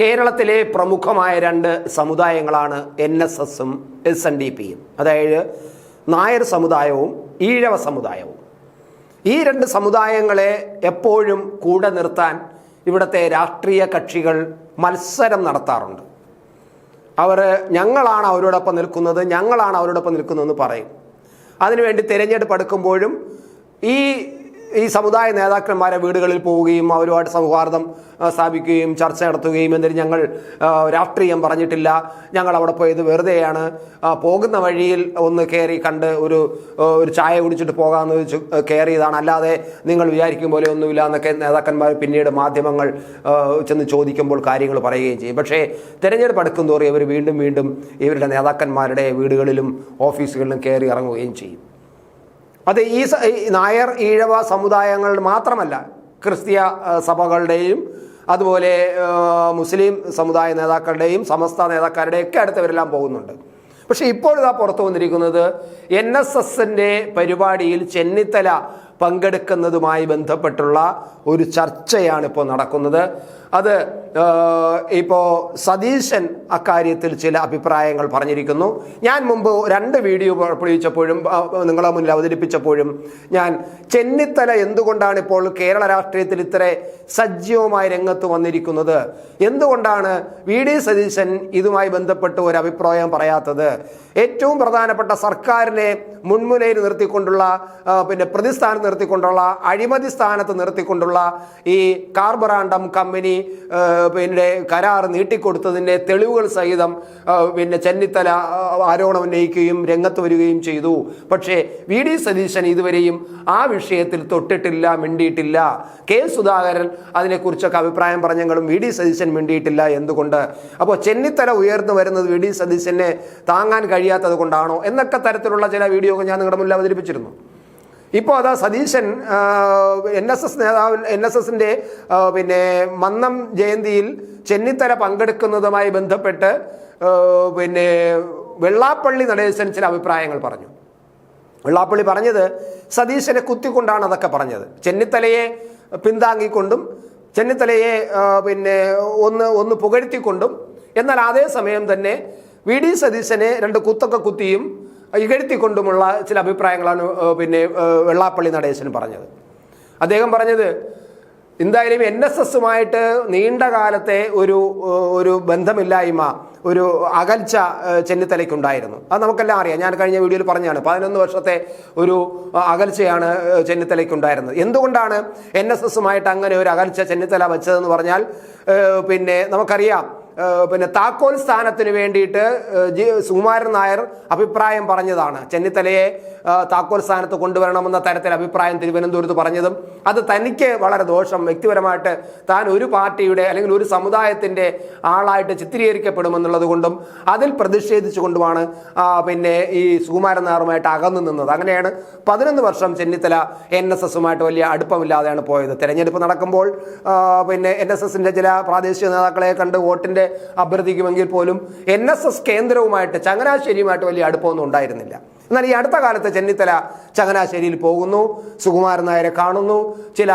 കേരളത്തിലെ പ്രമുഖമായ രണ്ട് സമുദായങ്ങളാണ് എൻ എസ് എസും എസ് എൻ ഡി പിയും. അതായത് നായർ സമുദായവും ഈഴവ സമുദായവും. ഈ രണ്ട് സമുദായങ്ങളെ എപ്പോഴും കൂടെ നിർത്താൻ ഇവിടുത്തെ രാഷ്ട്രീയ കക്ഷികൾ മത്സരം നടത്താറുണ്ട്. അവർ ഞങ്ങളാണ് അവരോടൊപ്പം നിൽക്കുന്നത് ഞങ്ങളാണ് അവരോടൊപ്പം നിൽക്കുന്നതെന്ന് പറയും. അതിനുവേണ്ടി തിരഞ്ഞെടുപ്പ് എടുക്കുമ്പോഴും ഈ ഈ സമുദായ നേതാക്കന്മാരെ വീടുകളിൽ പോവുകയും അവരുമായിട്ട് സൗഹാർദ്ദം സ്ഥാപിക്കുകയും ചർച്ച നടത്തുകയും എന്നിട്ട് ഞങ്ങൾ രാഷ്ട്രീയം പറഞ്ഞിട്ടില്ല. ഞങ്ങൾ അവിടെ പോയത് വെറുതെയാണ്. പോകുന്ന വഴിയിൽ ഒന്ന് കയറി കണ്ട് ഒരു ഒരു ചായ കുടിച്ചിട്ട് പോകാമെന്ന് വെച്ച് കയറിയതാണ് അല്ലാതെ നിങ്ങൾ വിചാരിക്കും പോലെ ഒന്നുമില്ല എന്നൊക്കെ നേതാക്കന്മാർ പിന്നീട് മാധ്യമങ്ങൾ ചെന്ന് ചോദിക്കുമ്പോൾ കാര്യങ്ങൾ പറയുകയും ചെയ്യും. പക്ഷേ തിരഞ്ഞെടുപ്പ് അടുക്കും തോറും ഇവർ വീണ്ടും വീണ്ടും ഇവരുടെ നേതാക്കന്മാരുടെ വീടുകളിലും ഓഫീസുകളിലും കയറി ഇറങ്ങുകയും ചെയ്യും. അത് ഈ നായർ ഈഴവ സമുദായങ്ങൾ മാത്രമല്ല ക്രിസ്തീയ സഭകളുടെയും അതുപോലെ മുസ്ലിം സമുദായ നേതാക്കളുടെയും സമസ്ത നേതാക്കളുടെയും ഒക്കെ അടുത്തവരെല്ലാം പോകുന്നുണ്ട്. പക്ഷേ ഇപ്പോഴിതാ പുറത്തു വന്നിരിക്കുന്നത് എൻ എസ് എസിന്റെ പരിപാടിയിൽ ചെന്നിത്തല പങ്കെടുക്കുന്നതുമായി ബന്ധപ്പെട്ടുള്ള ഒരു ചർച്ചയാണ് ഇപ്പോൾ നടക്കുന്നത്. അത് ഇപ്പോൾ സതീശൻ അക്കാര്യത്തിൽ ചില അഭിപ്രായങ്ങൾ പറഞ്ഞിരിക്കുന്നു. ഞാൻ മുമ്പ് രണ്ട് വീഡിയോ പുറപ്പെടുവിച്ചപ്പോഴും നിങ്ങളെ മുന്നിൽ അവതരിപ്പിച്ചപ്പോഴും ഞാൻ ചെന്നിത്തല എന്തുകൊണ്ടാണ് ഇപ്പോൾ കേരള രാഷ്ട്രീയത്തിൽ ഇത്ര സജീവമായി രംഗത്ത് വന്നിരിക്കുന്നത്? എന്തുകൊണ്ടാണ് വി. ഡി. സതീശൻ ഇതുമായി ബന്ധപ്പെട്ട് ഒരു അഭിപ്രായം പറയാത്തത്? ഏറ്റവും പ്രധാനപ്പെട്ട സർക്കാരിനെ മുൻമുനയിൽ നിർത്തിക്കൊണ്ടുള്ള പിന്നെ പ്രതിസ്ഥാനത്ത് നിർത്തിക്കൊണ്ടുള്ള അഴിമതി സ്ഥാനത്ത് നിർത്തിക്കൊണ്ടുള്ള ഈ കാർബറാണ്ടം കമ്പനി പിന്നെ കരാർ നീട്ടിക്കൊടുത്തതിന്റെ തെളിവുകൾ സഹിതം പിന്നെ ചെന്നിത്തല ആരോപണം ഉന്നയിക്കുകയും രംഗത്ത് വരികയും ചെയ്തു. പക്ഷേ വി ഡി സതീശൻ ഇതുവരെയും ആ വിഷയത്തിൽ തൊട്ടിട്ടില്ല മിണ്ടിയിട്ടില്ല. കെ സുധാകരൻ അതിനെക്കുറിച്ചൊക്കെ അഭിപ്രായം പറഞ്ഞെങ്കിലും വി ഡി സതീശൻ മിണ്ടിയിട്ടില്ല എന്തുകൊണ്ട്? അപ്പോൾ ചെന്നിത്തല ഉയർന്നു വരുന്നത് വി ഡി സതീശനെ താങ്ങാൻ കഴിയാത്തത് കൊണ്ടാണോ? എന്നൊക്കെ തരത്തിലുള്ള ചില വീഡിയോകൾ ഞാൻ നിങ്ങളുടെ മുന്നിൽ അവതരിപ്പിച്ചിരുന്നു. ഇപ്പോൾ അതാ സതീശൻ എൻ എസ് എസ് നേതാവ് എൻ എസ് എസിന്റെ പിന്നെ മന്നം ജയന്തിയിൽ ചെന്നിത്തല പങ്കെടുക്കുന്നതുമായി ബന്ധപ്പെട്ട് പിന്നെ വെള്ളാപ്പള്ളി നടേശൻ ചില അഭിപ്രായങ്ങൾ പറഞ്ഞു. വെള്ളാപ്പള്ളി പറഞ്ഞത് സതീശനെ കുത്തിക്കൊണ്ടാണ് അതൊക്കെ പറഞ്ഞത്. ചെന്നിത്തലയെ പിന്താങ്ങിക്കൊണ്ടും ചെന്നിത്തലയെ പിന്നെ ഒന്ന് ഒന്ന് പുകഴ്ത്തിക്കൊണ്ടും എന്നാൽ അതേ സമയം തന്നെ വി ഡി സതീശനെ രണ്ട് കുത്തൊക്കെ കുത്തിയും ഇകഴ്ത്തിക്കൊണ്ടുമുള്ള ചില അഭിപ്രായങ്ങളാണ് പിന്നെ വെള്ളാപ്പള്ളി നടേശൻ പറഞ്ഞത്. അദ്ദേഹം പറഞ്ഞത് എന്തായാലും എൻ എസ് എസുമായിട്ട് നീണ്ട കാലത്തെ ഒരു ഒരു ബന്ധമില്ലായ്മ ഒരു അകൽച്ച ചെന്നിത്തലയ്ക്കുണ്ടായിരുന്നു. അത് നമുക്കെല്ലാം അറിയാം. ഞാൻ കഴിഞ്ഞ വീഡിയോയിൽ പറഞ്ഞാണ് പതിനൊന്ന് വർഷത്തെ ഒരു അകൽച്ചയാണ് ചെന്നിത്തലയ്ക്കുണ്ടായിരുന്നത്. എന്തുകൊണ്ടാണ് എൻ എസ് എസുമായിട്ട് അങ്ങനെ ഒരു അകൽച്ച ചെന്നിത്തല വെച്ചതെന്ന് പറഞ്ഞാൽ പിന്നെ നമുക്കറിയാം പിന്നെ താക്കോൽ സ്ഥാനത്തിന് വേണ്ടിയിട്ട് ജി സുകുമാരൻ നായർ അഭിപ്രായം പറഞ്ഞതാണ്. ചെന്നിത്തലയെ താക്കോൽ സ്ഥാനത്ത് കൊണ്ടുവരണമെന്ന തരത്തിൽ അഭിപ്രായം തിരുവനന്തപുരത്ത് പറഞ്ഞതും അത് തനിക്ക് വളരെ ദോഷം. വ്യക്തിപരമായിട്ട് താൻ ഒരു പാർട്ടിയുടെ അല്ലെങ്കിൽ ഒരു സമുദായത്തിന്റെ ആളായിട്ട് ചിത്രീകരിക്കപ്പെടുമെന്നുള്ളത് കൊണ്ടും അതിൽ പ്രതിഷേധിച്ചുകൊണ്ടുമാണ് പിന്നെ ഈ സുകുമാരൻ നായറുമായിട്ട് അകന്നു നിന്നത്. അങ്ങനെയാണ് പതിനൊന്ന് വർഷം ചെന്നിത്തല എൻ എസ് എസുമായിട്ട് വലിയ അടുപ്പമില്ലാതെയാണ് പോയത്. തെരഞ്ഞെടുപ്പ് നടക്കുമ്പോൾ പിന്നെ എൻ എസ് എസിന്റെ ചില പ്രാദേശിക നേതാക്കളെ കണ്ട് വോട്ടിന്റെ അഭ്യർത്ഥിക്കുമെങ്കിൽ പോലും എൻ എസ് എസ് കേന്ദ്രവുമായിട്ട് ചങ്ങനാശ്ശേരിയുമായിട്ട് വലിയ അടുപ്പമൊന്നും ഉണ്ടായിരുന്നില്ല. എന്നാൽ ഈ അടുത്ത കാലത്ത് ചെന്നിത്തല ചങ്ങനാശ്ശേരിയിൽ പോകുന്നു സുകുമാരൻ നായരെ കാണുന്നു ചില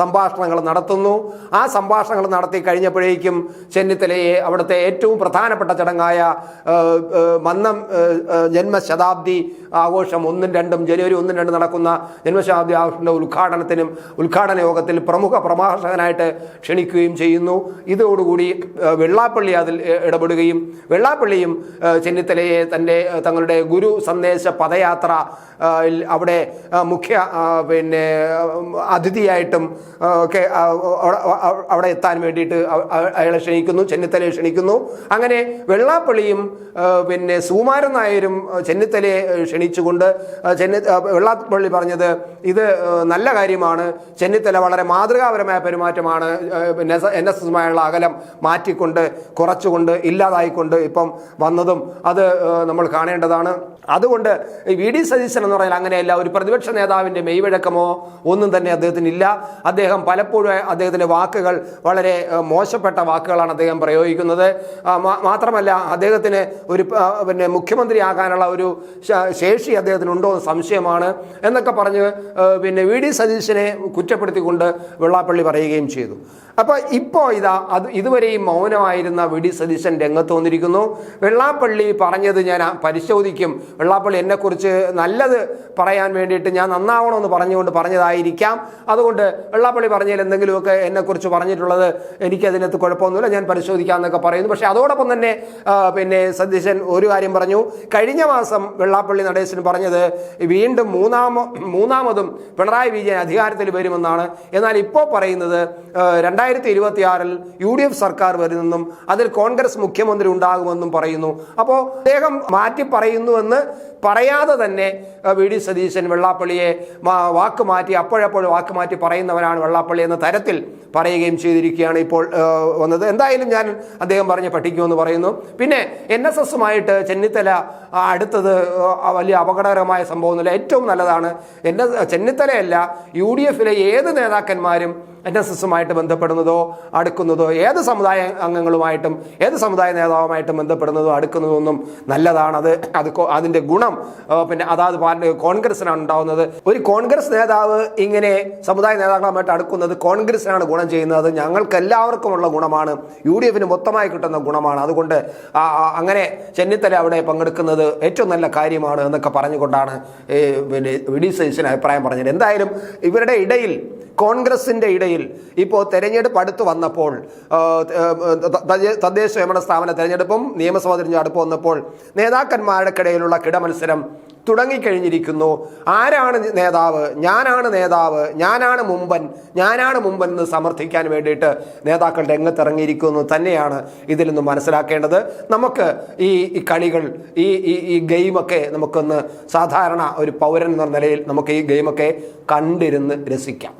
സംഭാഷണങ്ങൾ നടത്തുന്നു. ആ സംഭാഷണങ്ങൾ നടത്തി കഴിഞ്ഞപ്പോഴേക്കും ചെന്നിത്തലയെ അവിടുത്തെ ഏറ്റവും പ്രധാനപ്പെട്ട ചടങ്ങായ മന്നം ജന്മശതാബ്ദി ആഘോഷം ഒന്നും രണ്ടും ജനുവരി ഒന്നും രണ്ടും നടക്കുന്ന ജന്മശതാബ്ദി ആഘോഷത്തിന്റെ ഉദ്ഘാടനത്തിനും ഉദ്ഘാടന യോഗത്തിൽ പ്രമുഖ പ്രഭാഷകനായിട്ട് ക്ഷണിക്കുകയും ചെയ്യുന്നു. ഇതോടുകൂടി വെള്ളാപ്പള്ളി അതിൽ ഇടപെടുകയും വെള്ളാപ്പള്ളിയും ചെന്നിത്തലയെ തന്റെ തങ്ങളുടെ ഗുരു സന്ദേശ പദയാത്ര അവിടെ മുഖ്യ പിന്നെ അതിഥിയായിട്ടും ഒക്കെ അവിടെ- എത്താൻ വേണ്ടിയിട്ട് അയാളെ ക്ഷണിക്കുന്നു ചെന്നിത്തലയെ ക്ഷണിക്കുന്നു. അങ്ങനെ വെള്ളാപ്പള്ളിയും പിന്നെ സുകുമാരൻ നായരും ചെന്നിത്തലയെ ക്ഷണിച്ചുകൊണ്ട് ചെന്നി വെള്ളാപ്പള്ളി പറഞ്ഞത് ഇത് നല്ല കാര്യമാണ്. ചെന്നിത്തല വളരെ മാതൃകാപരമായ പെരുമാറ്റമാണ്. എൻ എസ് എസുമായുള്ള അകലം മാറ്റിക്കൊണ്ട് കുറച്ചുകൊണ്ട് ഇല്ലാതായിക്കൊണ്ട് ഇപ്പം വന്നതും അത് നമ്മൾ കാണേണ്ടതാണ്. അതുകൊണ്ട് അതുകൊണ്ട് വി ഡി സതീശൻ എന്ന് പറഞ്ഞാൽ അങ്ങനെയല്ല ഒരു പ്രതിപക്ഷ നേതാവിന്റെ മെയ്വഴക്കമോ ഒന്നും തന്നെ അദ്ദേഹത്തിന് ഇല്ല അദ്ദേഹം പലപ്പോഴും അദ്ദേഹത്തിന്റെ വാക്കുകൾ വളരെ മോശപ്പെട്ട വാക്കുകളാണ് അദ്ദേഹം പ്രയോഗിക്കുന്നത്. മാത്രമല്ല അദ്ദേഹത്തിന് ഒരു പിന്നെ മുഖ്യമന്ത്രിയാകാനുള്ള ഒരു ശേഷി അദ്ദേഹത്തിനുണ്ടോ എന്ന് സംശയമാണ് എന്നൊക്കെ പറഞ്ഞ് പിന്നെ വി ഡി സതീശനെ കുറ്റപ്പെടുത്തിക്കൊണ്ട് വെള്ളാപ്പള്ളി പറയുകയും ചെയ്തു. അപ്പോൾ ഇപ്പോൾ ഇതാ അത് ഇതുവരെയും മൗനമായിരുന്ന വി ഡി സതീശൻ രംഗത്ത് വന്നിരിക്കുന്നു. വെള്ളാപ്പള്ളി പറഞ്ഞത് ഞാൻ പരിശോധിക്കും. വെള്ളാപ്പള്ളി എന്നെക്കുറിച്ച് നല്ലത് പറയാൻ വേണ്ടിയിട്ട് ഞാൻ നന്നാവണമെന്ന് പറഞ്ഞുകൊണ്ട് പറഞ്ഞതായിരിക്കാം. അതുകൊണ്ട് വെള്ളാപ്പള്ളി പറഞ്ഞതിൽ എന്തെങ്കിലുമൊക്കെ എന്നെക്കുറിച്ച് പറഞ്ഞിട്ടുള്ളത് എനിക്കതിനകത്ത് കുഴപ്പമൊന്നുമില്ല ഞാൻ പരിശോധിക്കാം എന്നൊക്കെ പറയുന്നു. പക്ഷേ അതോടൊപ്പം തന്നെ പിന്നെ സതീശൻ ഒരു കാര്യം പറഞ്ഞു. കഴിഞ്ഞ മാസം വെള്ളാപ്പള്ളി നടേശൻ പറഞ്ഞത് വീണ്ടും മൂന്നാമ മൂന്നാമതും പിണറായി വിജയൻ അധികാരത്തിൽ വരുമെന്നാണ്. എന്നാൽ ഇപ്പോൾ പറയുന്നത് രണ്ടായിരത്തി ഇരുപത്തിയാറിൽ യു ഡി എഫ് സർക്കാർ വരുമെന്നും അതിൽ കോൺഗ്രസ് മുഖ്യമന്ത്രി ഉണ്ടാകുമെന്നും പറയുന്നു. അപ്പോൾ അദ്ദേഹം മാറ്റി പറയുന്നുവെന്ന് പറയാതെ തന്നെ വി. ഡി. സതീശൻ വെള്ളാപ്പള്ളിയെ വാക്ക് മാറ്റി അപ്പോഴപ്പോൾ വാക്ക് മാറ്റി പറയുന്നവനാണ് വെള്ളാപ്പള്ളി എന്ന തരത്തിൽ പറയുകയും ചെയ്തിരിക്കുകയാണ് ഇപ്പോൾ വന്നത്. എന്തായാലും ഞാൻ അദ്ദേഹം പറഞ്ഞ് പഠിക്കുമെന്ന് പറയുന്നു. പിന്നെ എൻ എസ് എസുമായിട്ട് ചെന്നിത്തല അടുത്തത് വലിയ അപകടകരമായ സംഭവമൊന്നുമില്ല. ഏറ്റവും നല്ലതാണ് എൻ എസ് ചെന്നിത്തലയല്ല യു ഡി എഫിലെ ഏത് നേതാക്കന്മാരും എൻ എസ് എസുമായിട്ട് ബന്ധപ്പെടുന്നതോ അടുക്കുന്നതോ ഏത് സമുദായ അംഗങ്ങളുമായിട്ടും ഏത് സമുദായ നേതാവുമായിട്ടും ബന്ധപ്പെടുന്നതോ അടുക്കുന്നതോ ഒന്നും നല്ലതാണത്. അത് അത് അതിന്റെ ഗുണം പിന്നെ അതാത് കോൺഗ്രസിനാണ് ഉണ്ടാവുന്നത്. ഒരു കോൺഗ്രസ് നേതാവ് ഇങ്ങനെ സമുദായ നേതാക്കളുമായിട്ട് അടുക്കുന്നത് കോൺഗ്രസിനാണ് ഗുണം ചെയ്യുന്നത്. ഞങ്ങൾക്ക് എല്ലാവർക്കുമുള്ള ഗുണമാണ്. യു ഡി എഫിന് മൊത്തമായി കിട്ടുന്ന ഗുണമാണ്. അതുകൊണ്ട് അങ്ങനെ ചെന്നിത്തല അവിടെ പങ്കെടുക്കുന്നത് ഏറ്റവും നല്ല കാര്യമാണ് എന്നൊക്കെ പറഞ്ഞുകൊണ്ടാണ് പിന്നെ വിഡി ഡി അഭിപ്രായം പറഞ്ഞത്. എന്തായാലും ഇവരുടെ ഇടയിൽ കോൺഗ്രസിന്റെ ഇടയിൽ ഇപ്പോൾ തെരഞ്ഞെടുപ്പ് അടുത്ത് വന്നപ്പോൾ തദ്ദേശ സ്വയംഭരണ സ്ഥാപന തെരഞ്ഞെടുപ്പും നിയമസഭാ തെരഞ്ഞെടുപ്പ് വന്നപ്പോൾ നേതാക്കന്മാർക്കിടയിലുള്ള കിടമത്സരം തുടങ്ങിക്കഴിഞ്ഞിരിക്കുന്നു. ആരാണ് നേതാവ്? ഞാനാണ് നേതാവ്. ഞാനാണ് മുമ്പൻ. ഞാനാണ് മുമ്പൻ എന്ന് സമർത്ഥിക്കാൻ വേണ്ടിയിട്ട് നേതാക്കൾ രംഗത്തിറങ്ങിയിരിക്കുന്നു. തന്നെയാണ് ഇതിൽ നിന്ന് മനസ്സിലാക്കേണ്ടത്. നമുക്ക് ഈ ഈ കളികൾ ഈ ഈ ഈ ഗെയിമൊക്കെ നമുക്കൊന്ന് സാധാരണ ഒരു പൗരൻ എന്ന നിലയിൽ നമുക്ക് ഈ ഗെയിമൊക്കെ കണ്ടിരുന്ന് രസിക്കാം.